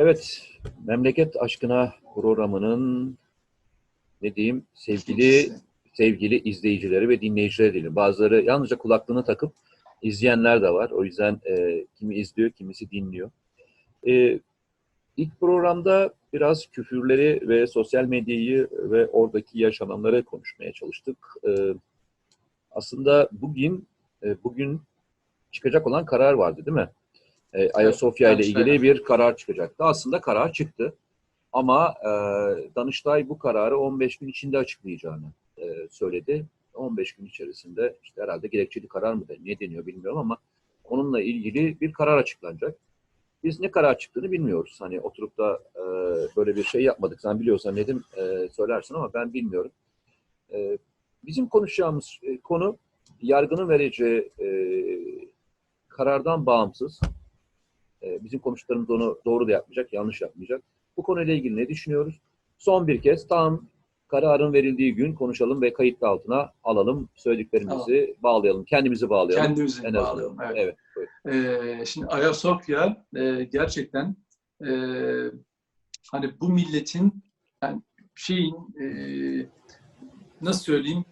Evet, Memleket Aşkına programının ne diyeyim sevgili sevgili izleyicileri ve dinleyicileri diyelim. Bazıları yalnızca kulaklığını takıp izleyenler de var. O yüzden e, kimi izliyor, kimisi dinliyor. E, ilk programda biraz küfürleri ve sosyal medyayı ve oradaki yaşananları konuşmaya çalıştık. E, aslında bugün e, bugün çıkacak olan karar vardı değil mi? E, Ayasofya ile ilgili bir karar çıkacaktı. Aslında karar çıktı. Ama e, Danıştay bu kararı 15 gün içinde açıklayacağını e, söyledi. 15 gün içerisinde işte herhalde gerekçeli karar mı deniyor, ne deniyor bilmiyorum ama onunla ilgili bir karar açıklanacak. Biz ne karar çıktığını bilmiyoruz. Hani oturup da e, böyle bir şey yapmadık. Sen biliyorsan Nedim e, söylersin ama ben bilmiyorum. E, bizim konuşacağımız e, konu yargının vereceği e, karardan bağımsız. Bizim konuştuklarımız onu doğru da yapmayacak, yanlış yapmayacak. Bu konuyla ilgili ne düşünüyoruz? Son bir kez tam kararın verildiği gün konuşalım ve kayıt altına alalım. Söylediklerimizi bağlayalım. Kendimizi bağlayalım. Kendimizi En azından. bağlayalım. Evet. Evet. buyurun. Ee, şimdi Ayasofya e, gerçekten e, hani bu milletin yani şeyin e, nasıl söyleyeyim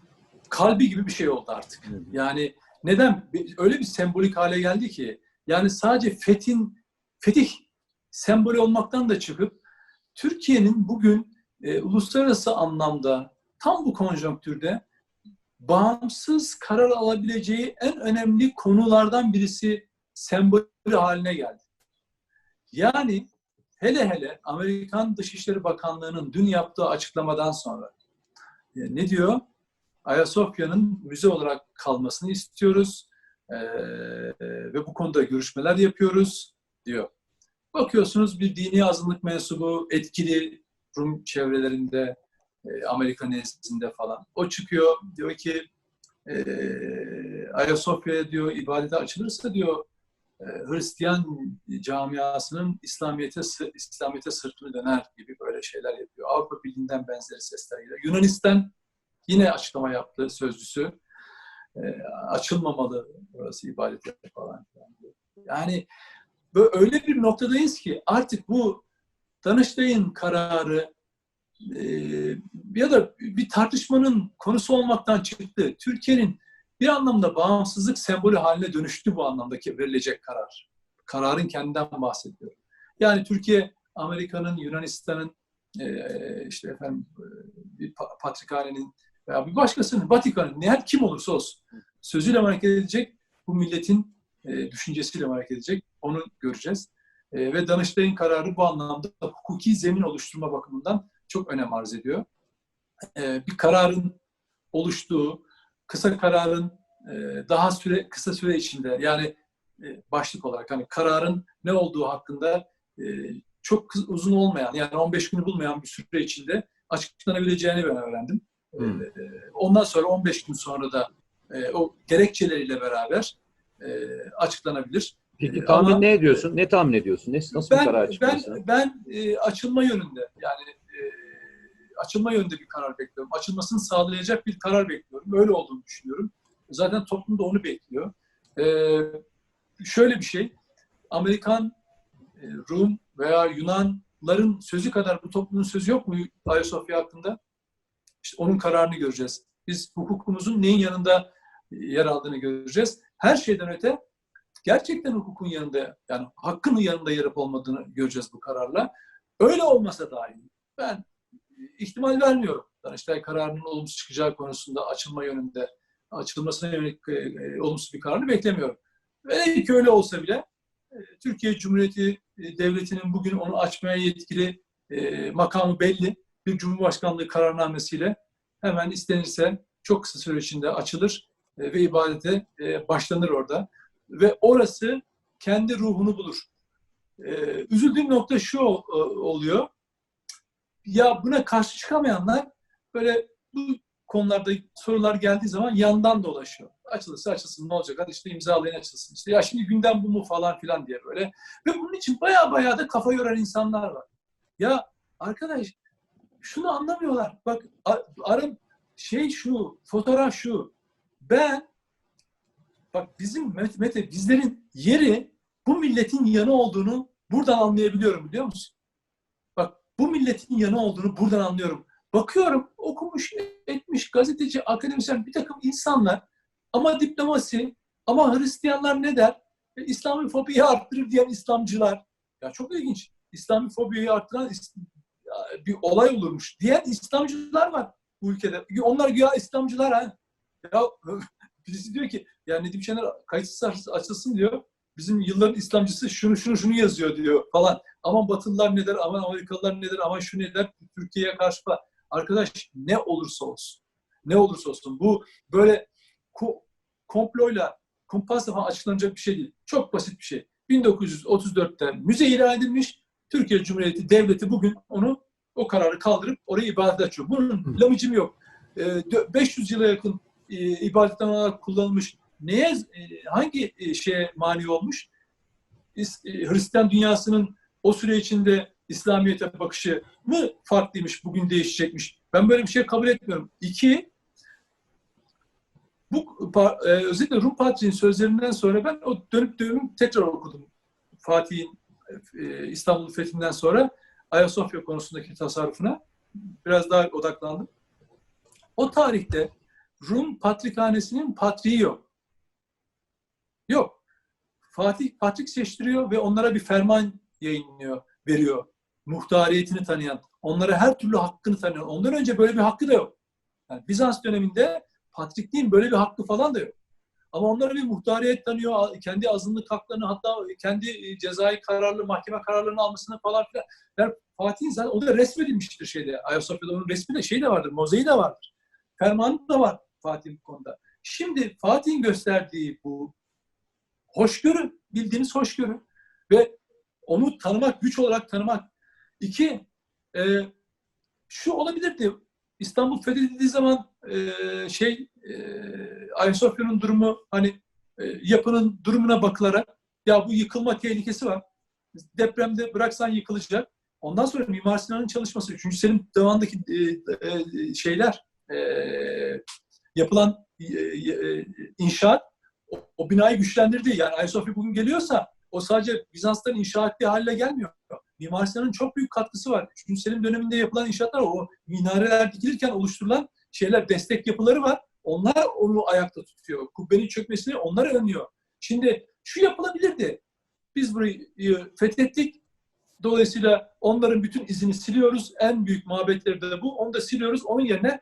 kalbi gibi bir şey oldu artık. Yani neden? Öyle bir sembolik hale geldi ki yani sadece fethin fetih sembolü olmaktan da çıkıp Türkiye'nin bugün e, uluslararası anlamda tam bu konjonktürde bağımsız karar alabileceği en önemli konulardan birisi sembolü haline geldi. Yani hele hele Amerikan Dışişleri Bakanlığı'nın dün yaptığı açıklamadan sonra e, ne diyor? Ayasofya'nın müze olarak kalmasını istiyoruz e, ve bu konuda görüşmeler yapıyoruz diyor. Bakıyorsunuz bir dini azınlık mensubu etkili Rum çevrelerinde, e, Amerika nezdinde falan. O çıkıyor diyor ki e, Ayasofya'ya diyor ibadete açılırsa diyor e, Hristiyan camiasının İslamiyet'e İslamiyet'e sırtını döner gibi böyle şeyler yapıyor. Avrupa Birliği'nden benzeri sesler geliyor. Yunanistan yine açıklama yaptı sözcüsü. E, açılmamalı burası ibadete falan. Yani böyle öyle bir noktadayız ki artık bu Danıştay'ın kararı e, ya da bir tartışmanın konusu olmaktan çıktı. Türkiye'nin bir anlamda bağımsızlık sembolü haline dönüştü bu anlamdaki verilecek karar. Kararın kendinden bahsediyorum. Yani Türkiye, Amerika'nın, Yunanistan'ın, e, işte efendim e, bir pa- patrikhanenin veya bir başkasının, Vatikan'ın, ne kim olursa olsun sözüyle hareket edecek, bu milletin e, düşüncesiyle hareket edecek, onu göreceğiz. E, ve Danıştay'ın kararı bu anlamda hukuki zemin oluşturma bakımından çok önem arz ediyor. E, bir kararın oluştuğu, kısa kararın e, daha süre kısa süre içinde yani e, başlık olarak hani kararın ne olduğu hakkında e, çok uzun olmayan yani 15 günü bulmayan bir süre içinde açıklanabileceğini ben öğrendim. Hmm. ondan sonra 15 gün sonra da o gerekçeleriyle beraber e, açıklanabilir. Peki Ee, tahmin ama- ne ediyorsun? Ne tahmin ediyorsun? Ne, nasıl bir karar Ben çıkarsın? ben ben e, açılma yönünde yani e, açılma yönünde bir karar bekliyorum. Açılmasını sağlayacak bir karar bekliyorum. Öyle olduğunu düşünüyorum. Zaten toplum da onu bekliyor. E, şöyle bir şey. Amerikan, e, Rum veya Yunanların sözü kadar bu toplumun sözü yok mu Ayasofya hakkında? İşte onun kararını göreceğiz. Biz hukukumuzun neyin yanında yer aldığını göreceğiz. Her şeyden öte gerçekten hukukun yanında yani hakkın yanında olup olmadığını göreceğiz bu kararla. Öyle olmasa dahi ben ihtimal vermiyorum. Danıştay kararının olumsuz çıkacağı konusunda açılma yönünde açılmasına yönelik e, e, olumsuz bir kararını beklemiyorum. Velev ki öyle olsa bile e, Türkiye Cumhuriyeti e, Devleti'nin bugün onu açmaya yetkili e, makamı belli. Bir Cumhurbaşkanlığı kararnamesiyle hemen istenirse çok kısa süre içinde açılır e, ve ibadete e, başlanır orada ve orası kendi ruhunu bulur. Ee, üzüldüğüm nokta şu ol- oluyor. Ya buna karşı çıkamayanlar böyle bu konularda sorular geldiği zaman yandan dolaşıyor. Açılırsa açılsın ne olacak hadi işte imzalayın açılsın. İşte ya şimdi gündem bu mu falan filan diye böyle. Ve bunun için baya baya da kafa yoran insanlar var. Ya arkadaş şunu anlamıyorlar. Bak a- arın şey şu, fotoğraf şu. Ben bak bizim Mete, bizlerin yeri bu milletin yanı olduğunu buradan anlayabiliyorum biliyor musun? bu milletin yanı olduğunu buradan anlıyorum. Bakıyorum okumuş, etmiş, gazeteci, akademisyen bir takım insanlar ama diplomasi, ama Hristiyanlar ne der? E, İslamofobiyi arttırır diyen İslamcılar. Ya çok ilginç. İslamofobiyi arttıran bir olay olurmuş diyen İslamcılar var bu ülkede. Onlar güya İslamcılar ha. Ya birisi diyor ki ya Nedim Şener kayıtsız açılsın diyor. Bizim yılların İslamcısı şunu şunu şunu yazıyor diyor falan. Aman Batılılar ne der, aman Amerikalılar ne der, aman şu ne der, Türkiye'ye karşı falan. Arkadaş ne olursa olsun, ne olursa olsun bu böyle ko- komployla, kumpasla falan açıklanacak bir şey değil. Çok basit bir şey. 1934'te müze ilan edilmiş, Türkiye Cumhuriyeti Devleti bugün onu o kararı kaldırıp orayı ibadet açıyor. Bunun lamıcım yok. Ee, dö- 500 yıla yakın e, ibadetten olarak kullanılmış. Neye, e, hangi e, şeye mani olmuş? E, Hristiyan dünyasının o süre içinde İslamiyet'e bakışı mı farklıymış, bugün değişecekmiş? Ben böyle bir şey kabul etmiyorum. İki, bu e, özellikle Rum Patriğin sözlerinden sonra ben o dönüp dönüp tekrar okudum. Fatih'in İstanbul fethinden sonra Ayasofya konusundaki tasarrufuna biraz daha odaklandım. O tarihte Rum Patrikhanesi'nin patriği yok. Yok. Fatih patrik seçtiriyor ve onlara bir ferman yayınlıyor, veriyor. Muhtariyetini tanıyan, onlara her türlü hakkını tanıyan. Ondan önce böyle bir hakkı da yok. Yani Bizans döneminde patrikliğin böyle bir hakkı falan da yok. Ama onlara bir muhtariyet tanıyor, kendi azınlık haklarını hatta kendi e, cezai kararlı, mahkeme kararlarını almasını falan filan. Yani Fatih'in zaten o da resmedilmiştir şeyde. Ayasofya'da onun resmi de şey de vardır, mozaiği de vardır. Fermanı da var Fatih'in bu konuda. Şimdi Fatih'in gösterdiği bu hoşgörü, bildiğiniz hoşgörü ve onu tanımak, güç olarak tanımak. İki, e, şu olabilirdi. İstanbul fethedildiği zaman e, şey e, Ayasofya'nın durumu hani e, yapının durumuna bakılarak ya bu yıkılma tehlikesi var. Depremde bıraksan yıkılacak. Ondan sonra Mimar Sinan'ın çalışması, 3. Selim devamındaki e, e, şeyler e, yapılan e, e, inşaat o, o binayı güçlendirdi. Yani Ayasofya bugün geliyorsa o sadece Bizans'tan inşa ettiği haline gelmiyor. Mimar Sinan'ın çok büyük katkısı var. 3. Selim döneminde yapılan inşaatlar o minareler dikilirken oluşturulan şeyler, destek yapıları var. Onlar onu ayakta tutuyor. Kubbenin çökmesini onlar önlüyor. Şimdi şu yapılabilirdi. Biz burayı fethettik. Dolayısıyla onların bütün izini siliyoruz. En büyük mabetleri de bu. Onu da siliyoruz. Onun yerine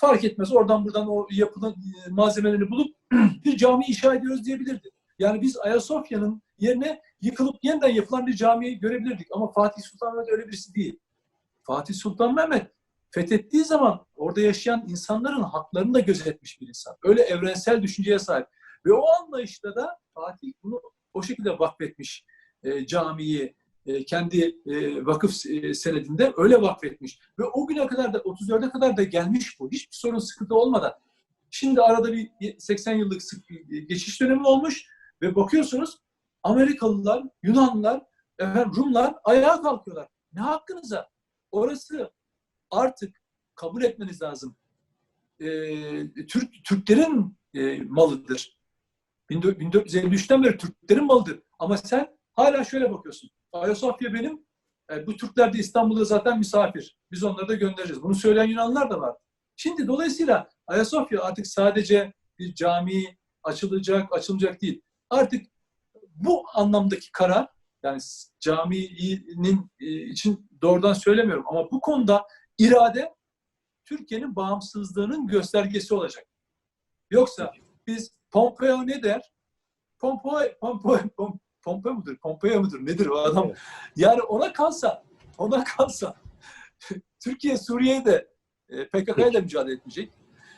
fark etmez. Oradan buradan o yapılan malzemelerini bulup bir cami inşa ediyoruz diyebilirdi. Yani biz Ayasofya'nın yerine yıkılıp yeniden yapılan bir camiyi görebilirdik. Ama Fatih Sultan Mehmet öyle birisi değil. Fatih Sultan Mehmet fethettiği zaman orada yaşayan insanların haklarını da gözetmiş bir insan. Öyle evrensel düşünceye sahip. Ve o anlayışta da Fatih bunu o şekilde vakfetmiş e, camiyi, e, kendi e, vakıf e, senedinde öyle vakfetmiş. Ve o güne kadar da 34'e kadar da gelmiş bu. Hiçbir sorun sıkıntı olmadan. Şimdi arada bir 80 yıllık sık, geçiş dönemi olmuş ve bakıyorsunuz Amerikalılar, Yunanlılar, efendim, Rumlar ayağa kalkıyorlar. Ne hakkınıza? Orası artık kabul etmeniz lazım. Ee, Türk Türklerin e, malıdır. 1453'ten beri Türklerin malıdır. Ama sen hala şöyle bakıyorsun. Ayasofya benim. E, bu Türkler de İstanbul'da zaten misafir. Biz onları da göndereceğiz. Bunu söyleyen Yunanlılar da var. Şimdi dolayısıyla Ayasofya artık sadece bir cami açılacak, açılacak değil. Artık bu anlamdaki karar yani caminin için doğrudan söylemiyorum ama bu konuda irade Türkiye'nin bağımsızlığının göstergesi olacak. Yoksa biz Pompeo ne der? Pompeo, Pompeo, Pompeo mudur? Pompeo mudur? Nedir o adam? Evet. Yani ona kalsa, ona kalsa Türkiye Suriye'de e, PKK'ya da mücadele etmeyecek.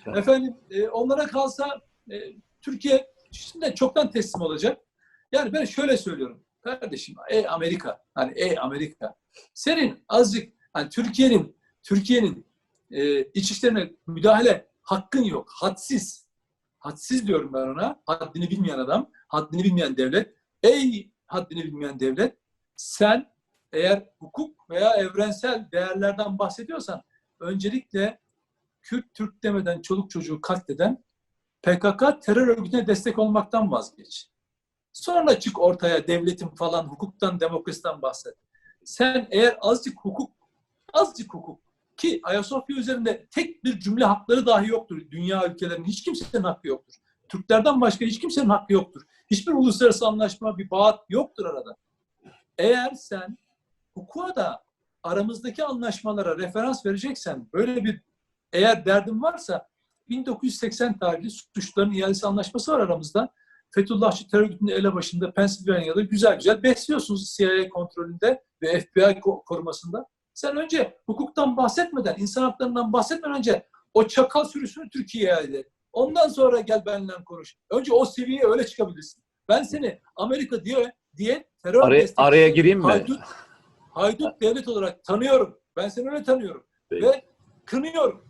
Evet. Efendim e, onlara kalsa e, Türkiye şimdi çoktan teslim olacak. Yani ben şöyle söylüyorum. Kardeşim ey Amerika, hani ey Amerika senin azıcık hani Türkiye'nin Türkiye'nin e, iç işlerine müdahale hakkın yok. Hadsiz. Hadsiz diyorum ben ona. Haddini bilmeyen adam, haddini bilmeyen devlet. Ey haddini bilmeyen devlet, sen eğer hukuk veya evrensel değerlerden bahsediyorsan öncelikle Kürt Türk demeden çoluk çocuğu katleden PKK terör örgütüne destek olmaktan vazgeç. Sonra çık ortaya devletin falan hukuktan, demokrasiden bahset. Sen eğer azıcık hukuk azıcık hukuk ki Ayasofya üzerinde tek bir cümle hakları dahi yoktur. Dünya ülkelerinin hiç kimsenin hakkı yoktur. Türklerden başka hiç kimsenin hakkı yoktur. Hiçbir uluslararası anlaşma, bir bağ yoktur arada. Eğer sen hukuka da aramızdaki anlaşmalara referans vereceksen, böyle bir eğer derdin varsa 1980 tarihli suçların iadesi anlaşması var aramızda. Fethullahçı terör örgütünün elebaşında Pennsylvania'da güzel güzel besliyorsunuz CIA kontrolünde ve FBI ko- korumasında. Sen önce hukuktan bahsetmeden, insan haklarından bahsetmeden önce o çakal sürüsünü Türkiye'ye. Ondan sonra gel benimle konuş. Önce o seviyeye öyle çıkabilirsin. Ben seni Amerika diye diye terör Araya, destekçisi, araya gireyim mi? haydut, haydut devlet olarak tanıyorum. Ben seni öyle tanıyorum. Peki. Ve kınıyorum.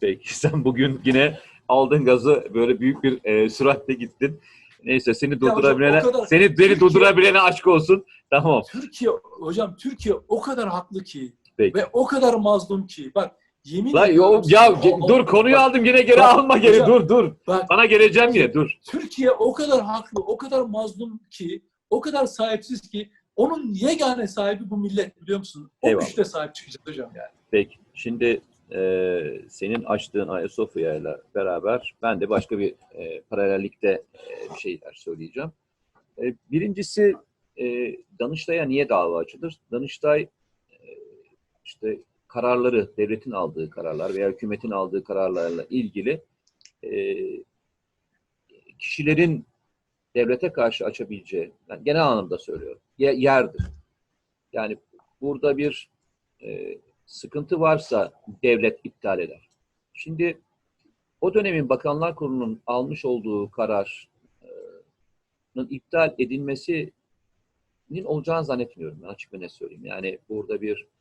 Peki sen bugün yine aldın gazı böyle büyük bir e, süratle gittin. Neyse seni durdurabilene, kadar- seni beni durdurabilene aşk olsun. Tamam. Türkiye hocam Türkiye o kadar haklı ki Peki. ve o kadar mazlum ki. Bak yemin La yo, ya o- dur konuyu bak, aldım yine geri bak, alma geri hocam, dur dur. Bak Sana geleceğim yine dur. Türkiye o kadar haklı, o kadar mazlum ki, o kadar sahipsiz ki onun yegane sahibi bu millet biliyor musun? O Eyvallah. güçle sahip çıkacağız hocam yani. Peki. Şimdi e, senin açtığın Ayasofya ile beraber ben de başka bir e, paralellikte e, şeyler söyleyeceğim. E, birincisi e, Danıştay'a niye dava açılır? Danıştay e, işte kararları, devletin aldığı kararlar veya hükümetin aldığı kararlarla ilgili e, kişilerin devlete karşı açabileceği, yani genel anlamda söylüyorum, ye- yerdir. Yani burada bir e, sıkıntı varsa devlet iptal eder. Şimdi o dönemin Bakanlar Kurulu'nun almış olduğu kararın iptal edilmesinin olacağını zannetmiyorum. Açık ve net söyleyeyim. Yani burada bir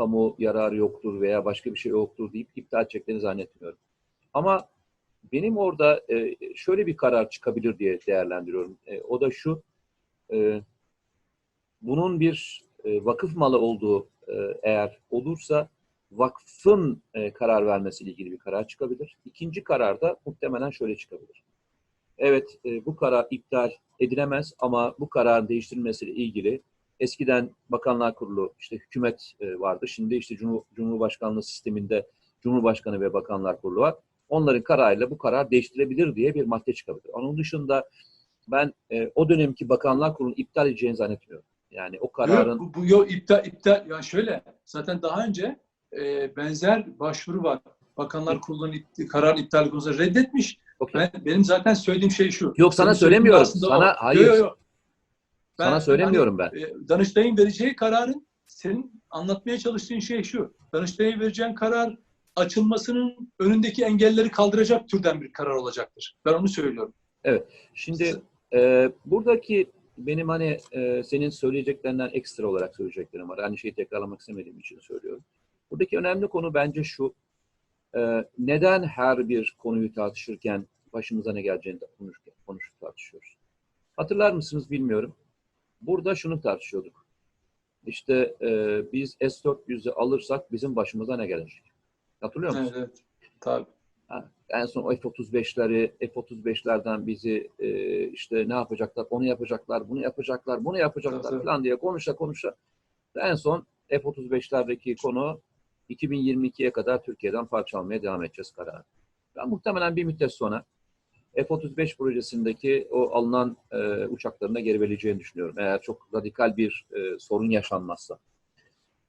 kamu yararı yoktur veya başka bir şey yoktur deyip iptal edeceklerini zannetmiyorum. Ama benim orada e, şöyle bir karar çıkabilir diye değerlendiriyorum. E, o da şu, e, bunun bir vakıf malı olduğu eğer olursa vakfın karar vermesiyle ilgili bir karar çıkabilir. İkinci karar da muhtemelen şöyle çıkabilir. Evet bu karar iptal edilemez ama bu kararın değiştirilmesiyle ilgili eskiden Bakanlar Kurulu işte hükümet e, vardı. Şimdi işte Cumhur, Cumhurbaşkanlığı sisteminde Cumhurbaşkanı ve Bakanlar Kurulu var. Onların kararıyla bu karar değiştirilebilir diye bir madde çıkabilir. Onun dışında ben e, o dönemki Bakanlar Kurulu'nu iptal edeceğini zannetmiyorum. Yani o kararın Bu, bu yok iptal iptal ya şöyle zaten daha önce e, benzer başvuru var. Bakanlar Kurulu'nun ip- karar iptali konusunda reddetmiş. Okey. Ben, benim zaten söylediğim şey şu. Yok, sana Benim söylemiyorum. aslında o. Sana- hayır. Yo, yo, yo. Sana söylemiyorum ben. hani, e, Danıştay'ın vereceği kararın senin anlatmaya çalıştığın şey şu. Danıştay'a vereceğin karar açılmasının önündeki engelleri kaldıracak türden bir karar olacaktır. Ben onu söylüyorum. Şimdi e, buradaki benim hani e, senin söyleyeceklerinden ekstra olarak söyleyeceklerim var. Aynı şeyi tekrarlamak istemediğim için söylüyorum. Buradaki önemli konu bence şu. E, neden her bir konuyu tartışırken başımıza ne geleceğini konuşurken, konuşup tartışıyoruz? Hatırlar mısınız bilmiyorum. Burada şunu tartışıyorduk. İşte e, biz S-400'ü alırsak bizim başımıza ne gelecek? Hatırlıyor musun? Evet. Tabii. Ha, en son F-35'leri, F-35'lerden bizi e, işte ne yapacaklar, onu yapacaklar, bunu yapacaklar, bunu yapacaklar evet. falan diye konuşa konuşa en son F-35'lerdeki konu 2022'ye kadar Türkiye'den parça almaya devam edeceğiz kararı. Ben muhtemelen bir müddet sonra F-35 projesindeki o alınan e, uçakların da geri verileceğini düşünüyorum. Eğer çok radikal bir e, sorun yaşanmazsa.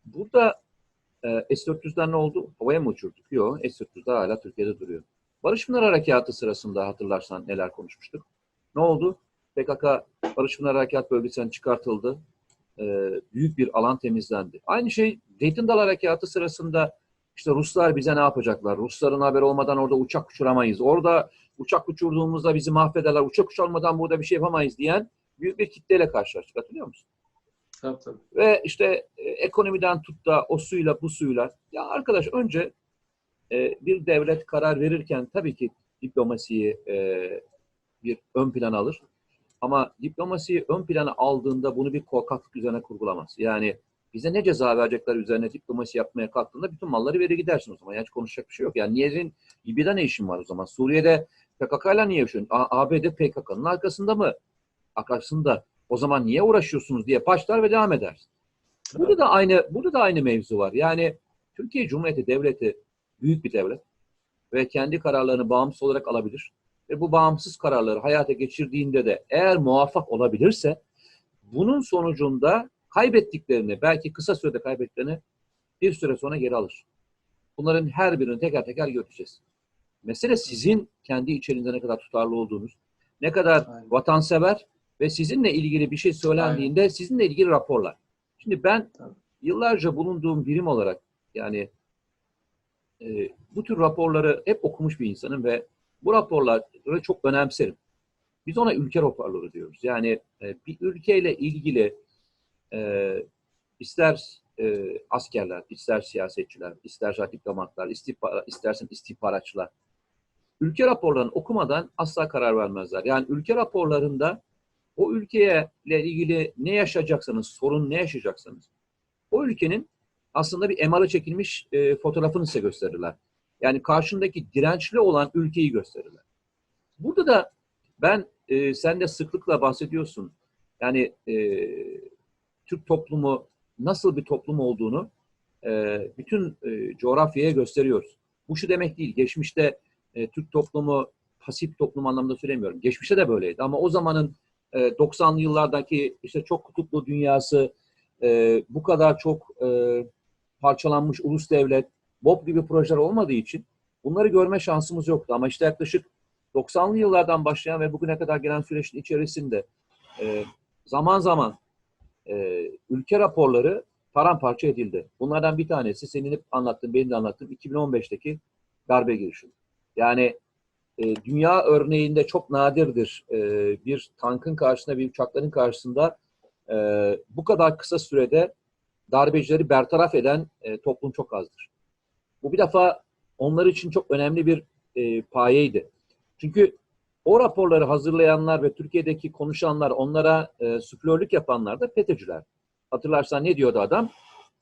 Burada e, S-400'den ne oldu? Havaya mı uçurduk? Yok. S-400'der hala Türkiye'de duruyor. Barış Pınar Harekatı sırasında hatırlarsan neler konuşmuştuk. Ne oldu? PKK Barış Pınar Harekat bölgesinden çıkartıldı. E, büyük bir alan temizlendi. Aynı şey Zeytin Dal Harekatı sırasında işte Ruslar bize ne yapacaklar? Rusların haberi olmadan orada uçak uçuramayız. Orada uçak uçurduğumuzda bizi mahvederler. Uçak uçurmadan burada bir şey yapamayız diyen büyük bir kitleyle karşılaştık. Hatırlıyor musun? Tabii, tabii. Ve işte e, ekonomiden tut da o suyla bu suyla. Ya arkadaş önce e, bir devlet karar verirken tabii ki diplomasiyi e, bir ön plana alır. Ama diplomasiyi ön plana aldığında bunu bir korkaklık üzerine kurgulamaz. Yani bize ne ceza verecekler üzerine diplomasi yapmaya kalktığında bütün malları verir gidersin o zaman. Yani hiç konuşacak bir şey yok. Yani Niye'nin Libya'da ne işin var o zaman? Suriye'de PKK'yla niye yaşıyorsun? ABD PKK'nın arkasında mı? Arkasında. O zaman niye uğraşıyorsunuz diye başlar ve devam edersin. Burada da aynı burada da aynı mevzu var. Yani Türkiye Cumhuriyeti Devleti büyük bir devlet ve kendi kararlarını bağımsız olarak alabilir. Ve bu bağımsız kararları hayata geçirdiğinde de eğer muvaffak olabilirse bunun sonucunda kaybettiklerini, belki kısa sürede kaybettiklerini bir süre sonra geri alır. Bunların her birini teker teker göreceğiz. Mesele sizin kendi içerisinde ne kadar tutarlı olduğunuz, ne kadar Aynen. vatansever ve sizinle ilgili bir şey söylendiğinde sizinle ilgili raporlar. Şimdi ben Tabii. yıllarca bulunduğum birim olarak yani e, bu tür raporları hep okumuş bir insanım ve bu raporları çok önemserim. Biz ona ülke raporları diyoruz. Yani e, bir ülkeyle ilgili e, ister e, askerler, ister siyasetçiler, ister diplomatlar, istihbar, istersen istihbaratçılar ülke raporlarını okumadan asla karar vermezler. Yani ülke raporlarında o ülkeyle ilgili ne yaşayacaksanız, sorun ne yaşayacaksanız o ülkenin aslında bir emara çekilmiş e, fotoğrafını size gösterirler. Yani karşındaki dirençli olan ülkeyi gösterirler. Burada da ben, e, sen de sıklıkla bahsediyorsun. Yani e, Türk toplumu nasıl bir toplum olduğunu e, bütün e, coğrafyaya gösteriyoruz. Bu şu demek değil. Geçmişte e, Türk toplumu pasif toplum anlamında söylemiyorum. Geçmişte de böyleydi ama o zamanın e, 90'lı yıllardaki işte çok kutuplu dünyası, bu kadar çok parçalanmış ulus devlet, BOP gibi projeler olmadığı için bunları görme şansımız yoktu. Ama işte yaklaşık 90'lı yıllardan başlayan ve bugüne kadar gelen süreçin içerisinde zaman zaman e, ülke raporları paramparça edildi. Bunlardan bir tanesi senin hep anlattığın, benim de anlattığım 2015'teki darbe girişimi. Yani e, dünya örneğinde çok nadirdir e, bir tankın karşısında, bir uçakların karşısında e, bu kadar kısa sürede darbecileri bertaraf eden e, toplum çok azdır. Bu bir defa onlar için çok önemli bir e, payeydi. Çünkü o raporları hazırlayanlar ve Türkiye'deki konuşanlar, onlara e, süflörlük yapanlar da FETÖ'cüler. Hatırlarsan ne diyordu adam?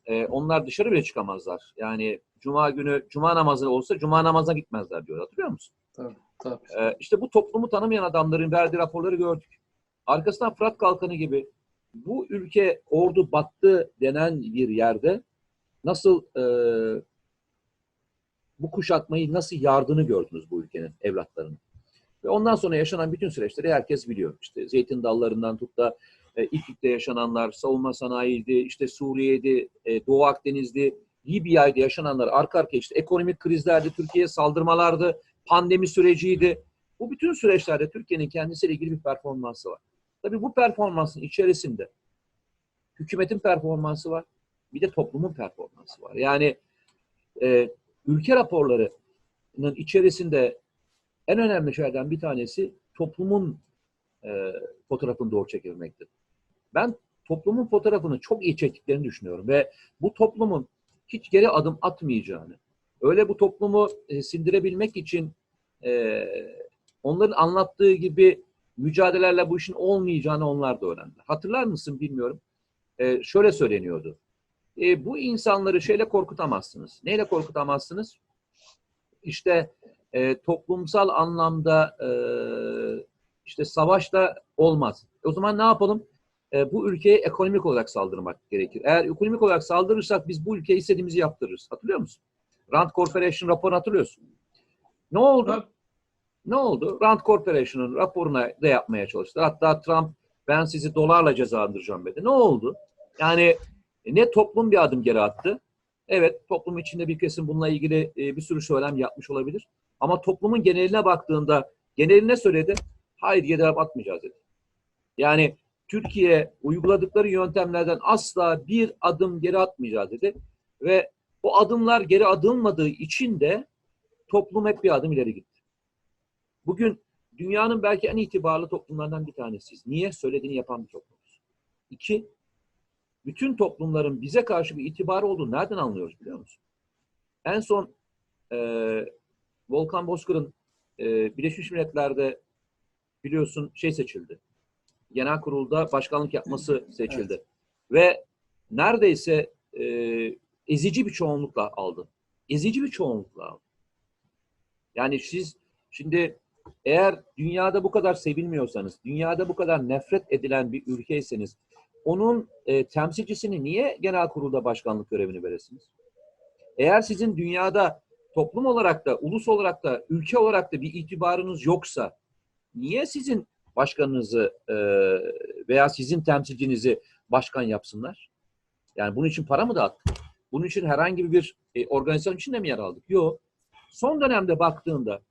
E, onlar dışarı bile çıkamazlar. Yani cuma günü, cuma namazı olsa cuma namazına gitmezler diyor. Hatırlıyor musun? Tabii, tabii. Ee, işte bu toplumu tanımayan adamların verdiği raporları gördük. Arkasından Fırat Kalkanı gibi bu ülke ordu battı denen bir yerde nasıl e, bu kuşatmayı nasıl yardığını gördünüz bu ülkenin evlatlarının. Ve ondan sonra yaşanan bütün süreçleri herkes biliyor. İşte zeytin dallarından tut da e, İplik'te yaşananlar, savunma sanayiydi, işte Suriye'di, e, Doğu Akdeniz'di, Libya'ydı yaşananlar arka arkaya işte ekonomik krizlerdi, Türkiye'ye saldırmalardı, pandemi süreciydi. Bu bütün süreçlerde Türkiye'nin kendisiyle ilgili bir performansı var. Tabii bu performansın içerisinde hükümetin performansı var, bir de toplumun performansı var. Yani e, ülke raporlarının içerisinde en önemli şeylerden bir tanesi toplumun e, fotoğrafını doğru çekebilmektir. Ben toplumun fotoğrafını çok iyi çektiklerini düşünüyorum ve bu toplumun hiç geri adım atmayacağını, öyle bu toplumu e, sindirebilmek için e, onların anlattığı gibi mücadelelerle bu işin olmayacağını onlar da öğrendiler. Hatırlar mısın bilmiyorum. E, şöyle söyleniyordu. E, bu insanları şeyle korkutamazsınız. Neyle korkutamazsınız? İşte e, toplumsal anlamda e, işte savaşla olmaz. O zaman ne yapalım? E, bu ülkeye ekonomik olarak saldırmak gerekir. Eğer ekonomik olarak saldırırsak biz bu ülkeye istediğimizi yaptırırız. Hatırlıyor musun? Rand Corporation raporunu hatırlıyorsun. Ne oldu? Ne oldu? Rand Corporation'ın raporuna da yapmaya çalıştı. Hatta Trump ben sizi dolarla cezalandıracağım dedi. Ne oldu? Yani ne toplum bir adım geri attı. Evet toplum içinde bir kesim bununla ilgili e, bir sürü söylem yapmış olabilir. Ama toplumun geneline baktığında geneline söyledi. Hayır adım atmayacağız dedi. Yani Türkiye uyguladıkları yöntemlerden asla bir adım geri atmayacağız dedi. Ve o adımlar geri adılmadığı için de toplum hep bir adım ileri gitti. Bugün dünyanın belki en itibarlı toplumlardan bir tanesiyiz. Niye? Söylediğini yapan bir toplumuz. İki, bütün toplumların bize karşı bir itibarı olduğunu nereden anlıyoruz biliyor musun? En son e, Volkan Bozkır'ın e, Birleşmiş Milletler'de biliyorsun şey seçildi. Genel kurulda başkanlık yapması seçildi. Ve neredeyse e, ezici bir çoğunlukla aldı. Ezici bir çoğunlukla aldı. Yani siz şimdi eğer dünyada bu kadar sevilmiyorsanız, dünyada bu kadar nefret edilen bir ülkeyseniz, onun e, temsilcisini niye genel kurulda başkanlık görevini veresiniz? Eğer sizin dünyada toplum olarak da, ulus olarak da, ülke olarak da bir itibarınız yoksa niye sizin başkanınızı e, veya sizin temsilcinizi başkan yapsınlar? Yani bunun için para mı dağıttık? Bunun için herhangi bir e, organizasyon içinde mi yer aldık? Yok. Son dönemde baktığında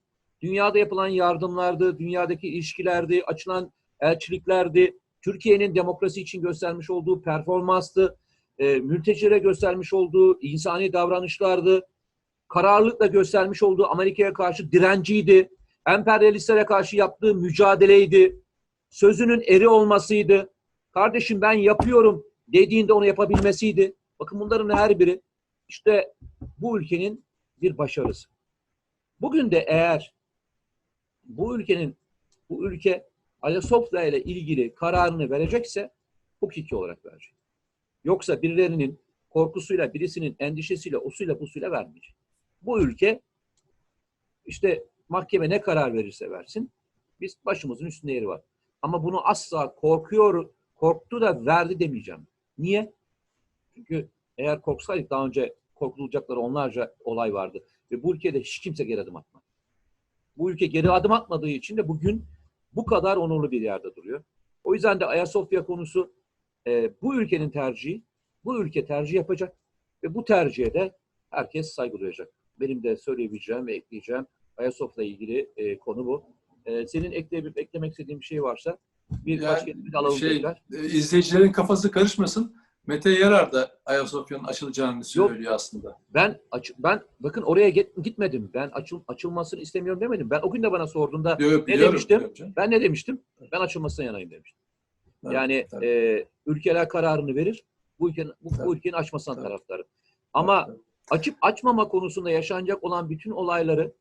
dünyada yapılan yardımlardı, dünyadaki ilişkilerdi, açılan elçiliklerdi, Türkiye'nin demokrasi için göstermiş olduğu performanstı, e, mültecilere göstermiş olduğu insani davranışlardı, kararlılıkla göstermiş olduğu Amerika'ya karşı direnciydi, emperyalistlere karşı yaptığı mücadeleydi, sözünün eri olmasıydı, kardeşim ben yapıyorum dediğinde onu yapabilmesiydi. Bakın bunların her biri işte bu ülkenin bir başarısı. Bugün de eğer bu ülkenin bu ülke Ayasofya ile ilgili kararını verecekse hukuki olarak verecek. Yoksa birilerinin korkusuyla, birisinin endişesiyle, osuyla, busuyla vermeyecek. Bu ülke işte mahkeme ne karar verirse versin biz başımızın üstünde yeri var. Ama bunu asla korkuyor, korktu da verdi demeyeceğim. Niye? Çünkü eğer korksaydık daha önce korkulacakları onlarca olay vardı. Ve bu ülkede hiç kimse geri adım atmadı. Bu ülke geri adım atmadığı için de bugün bu kadar onurlu bir yerde duruyor. O yüzden de Ayasofya konusu e, bu ülkenin tercihi. Bu ülke tercih yapacak ve bu tercihe de herkes saygı duyacak. Benim de söyleyebileceğim ve ekleyeceğim Ayasofya ile ilgili e, konu bu. E, senin ekleyebilip eklemek istediğin bir şey varsa bir Yani bir alalım şey, tekrar. e, izleyicilerin kafası karışmasın. Mete Yarar da Ayasofya'nın açılacağını söylüyor aslında. Ben aç, ben bakın oraya git- gitmedim. Ben açıl, açılmasını istemiyorum demedim. Ben o gün de bana sorduğunda Yok, yok, Ne demiştim? ben ne demiştim? Ben açılmasına yanayım demiştim. Tabii, Yani tabii, e, ülkeler kararını verir. Bu ülkenin bu, bu Tabii. ülkenin açmasına Tabii. taraftarım. Ama tabii. Açıp açmama konusunda yaşanacak olan bütün olayları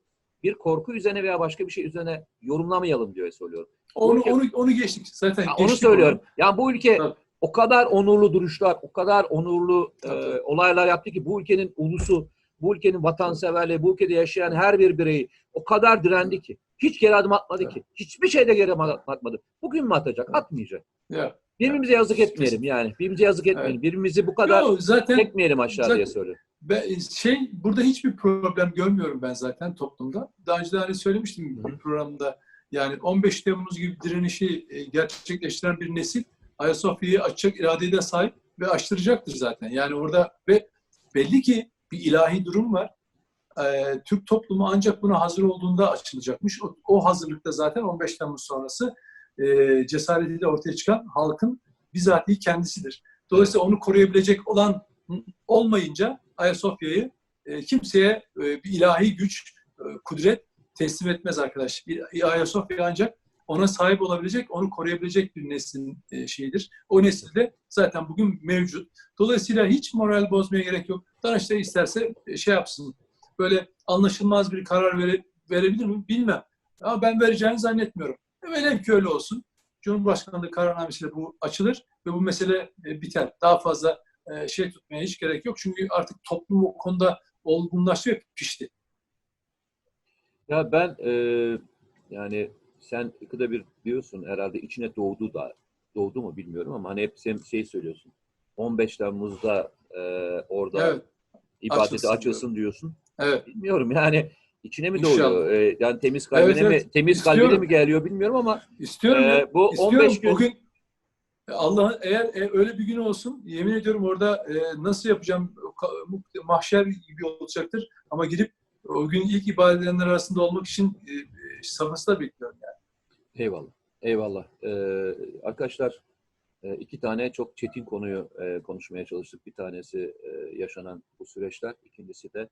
bir korku üzerine veya başka bir şey üzerine yorumlamayalım diye söylüyorum. onu, ülke- onu, onu geçtik. Zaten Ya onu geçtik söylüyorum. Yani bu ülke Tabii. o kadar onurlu duruşlar, o kadar onurlu e, Tabii, olaylar yaptı ki bu ülkenin ulusu, bu ülkenin vatanseverliği, bu ülkede yaşayan her bir bireyi o kadar direndi ki. Hiç geri adım atmadı Tabii. ki. Hiçbir şeyde geri adım atmadı. Bugün mü atacak? Atmayacak. Ya. Birbirimize yazık etmeyelim yani. Birbirimize yazık etmeyelim. Birbirimizi bu kadar Yo, zaten çekmeyelim aşağı zaten- diye söylüyorum. Ben, şey burada hiçbir problem görmüyorum ben zaten toplumda. Daha önce de hani söylemiştim bu programda. Yani 15 Temmuz gibi direnişi e, gerçekleştiren bir nesil Ayasofya'yı açacak iradeye de sahip ve açtıracaktır zaten. Yani orada ve belli ki bir ilahi durum var. Ee, Türk toplumu ancak buna hazır olduğunda açılacakmış. O, o hazırlıkta zaten 15 Temmuz sonrası e, cesaretiyle ortaya çıkan halkın bizatihi kendisidir. Dolayısıyla onu koruyabilecek olan olmayınca Ayasofya'yı e, kimseye e, bir ilahi güç, e, kudret teslim etmez arkadaş. Ayasofya ancak ona sahip olabilecek, onu koruyabilecek bir neslin e, şeyidir. O nesil de zaten bugün mevcut. Dolayısıyla hiç moral bozmaya gerek yok. Danıştay isterse e, şey yapsın. Böyle anlaşılmaz bir karar vere- verebilir mi? Bilmem. Ama ben vereceğini zannetmiyorum. E, Velev ki öyle olsun. Cumhurbaşkanlığı kararnamesiyle bu açılır ve bu mesele e, biter. Daha fazla e, şey tutmaya hiç gerek yok. Çünkü artık toplum o konuda olgunlaştı ve pişti. Ya ben e, yani sen ikide bir diyorsun herhalde içine doğdu da doğdu mu bilmiyorum ama hani hep sen şey söylüyorsun. 15 Temmuz'da e, orada Evet. ibadeti açılsın açılsın, diyorsun. Evet. Bilmiyorum yani içine mi İnşallah. doğuyor? E, yani temiz kalbine Evet, evet. mi temiz kalbine mi geliyor bilmiyorum ama İstiyorum. e, bu İstiyorum. 15 gün O gün Allah eğer e, öyle bir gün olsun yemin ediyorum orada e, nasıl yapacağım mahşer gibi olacaktır ama gidip o gün ilk ibadet edenler arasında olmak için e, e, sabırsızla bekliyorum yani. Eyvallah. Eyvallah. Ee, arkadaşlar e, iki tane çok çetin konuyu e, konuşmaya çalıştık. Bir tanesi e, yaşanan bu süreçler. İkincisi de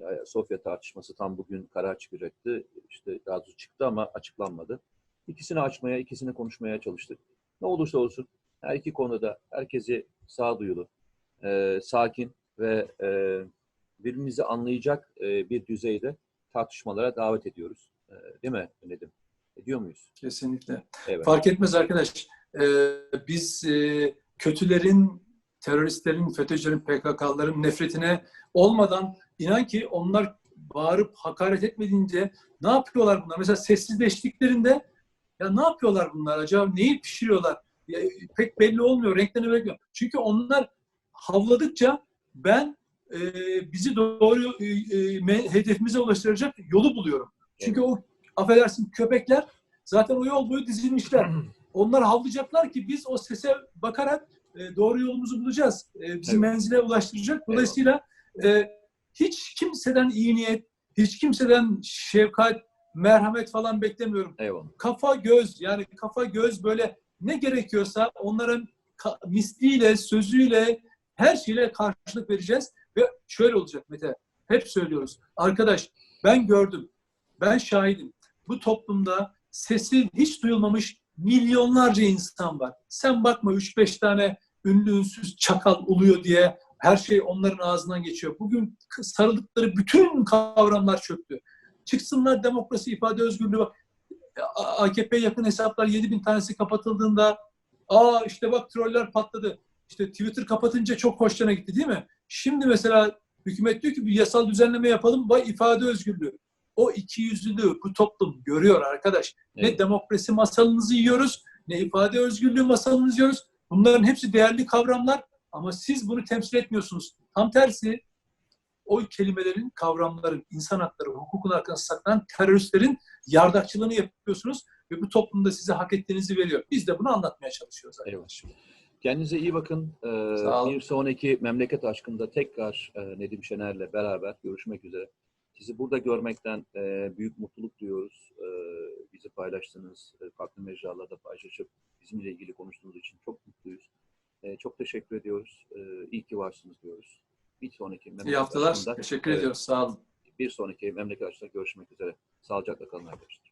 e, Sofya tartışması tam bugün karar çıkacaktı. İşte daha doğrusu çıktı ama açıklanmadı. İkisini açmaya, ikisini konuşmaya çalıştık. Ne olursa olsun her iki konuda herkesi sağduyulu, e, sakin ve e, birbirimizi anlayacak e, bir düzeyde tartışmalara davet ediyoruz. E, değil mi Nedim? Ediyor muyuz? Kesinlikle. Evet. Fark etmez arkadaş. Ee, biz e, kötülerin, teröristlerin, FETÖ'cülerin, PKK'ların nefretine olmadan inan ki onlar bağırıp hakaret etmediğince ne yapıyorlar bunlar? Mesela sessizleştiklerinde ya ne yapıyorlar bunlar acaba? Neyi pişiriyorlar? Ya, pek belli olmuyor. Renklerini bekliyor. Çünkü onlar havladıkça ben e, bizi doğru e, e, hedefimize ulaştıracak yolu buluyorum. Çünkü o affedersin köpekler zaten o yol boyu dizilmişler. Onlar havlayacaklar ki biz o sese bakarak e, doğru yolumuzu bulacağız. E, bizi Evet. menzile ulaştıracak. Dolayısıyla e, hiç kimseden iyi niyet, hiç kimseden şefkat, merhamet falan beklemiyorum. Eyvallah. Kafa göz yani kafa göz böyle ne gerekiyorsa onların misliyle, sözüyle, her şeyle karşılık vereceğiz. Ve şöyle olacak Mete, hep söylüyoruz. Arkadaş ben gördüm, ben şahidim. Bu toplumda sesi hiç duyulmamış milyonlarca insan var. Sen bakma 3-5 tane ünlü ünsüz çakal uluyor diye her şey onların ağzından geçiyor. Bugün sarıldıkları bütün kavramlar çöktü. Çıksınlar demokrasi, ifade özgürlüğü. AKP yakın hesaplar 7 bin tanesi kapatıldığında aa işte bak troller patladı. İşte Twitter kapatınca çok hoşlarına gitti değil mi? Şimdi mesela hükümet diyor ki bir yasal düzenleme yapalım. Vay ifade özgürlüğü. O iki yüzlülüğü bu toplum görüyor arkadaş. Ne Evet. demokrasi masalınızı yiyoruz, ne ifade özgürlüğü masalınızı yiyoruz. Bunların hepsi değerli kavramlar ama siz bunu temsil etmiyorsunuz. Tam tersi o kelimelerin, kavramların, insan hakları, hukukun arkasında saklanan teröristlerin yardakçılığını yapıyorsunuz ve bu toplumda size hak ettiğinizi veriyor. Biz de bunu anlatmaya çalışıyoruz. Eyvallah. Kendinize iyi bakın. Ee, bir sonraki memleket aşkında tekrar e, Nedim Şener'le beraber görüşmek üzere. Sizi burada görmekten e, büyük mutluluk duyuyoruz. E, bizi paylaştığınız, e, farklı mecralarda paylaşıp bizimle ilgili konuştuğunuz için çok mutluyuz. E, çok teşekkür ediyoruz. E, iyi ki varsınız diyoruz. Bir sonraki memleket İyi haftalar. Teşekkür ediyoruz. Sağ olun. Bir sonraki memleket aşkında görüşmek üzere. Sağlıcakla kalın arkadaşlar.